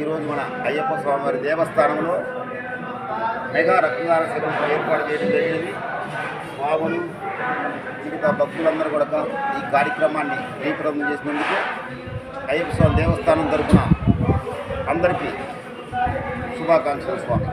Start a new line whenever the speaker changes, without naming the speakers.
ఈరోజు మన అయ్యప్ప స్వామివారి దేవస్థానంలో మెగా రక్తదాన శిబిరం ఏర్పాటు చేయడం జరిగింది. స్వాములు మిగతా భక్తులందరూ కూడా ఈ కార్యక్రమాన్ని జయప్రదం చేసినందుకు అయ్యప్ప స్వామి దేవస్థానం తరఫున అందరికీ శుభాకాంక్షలు స్వామి.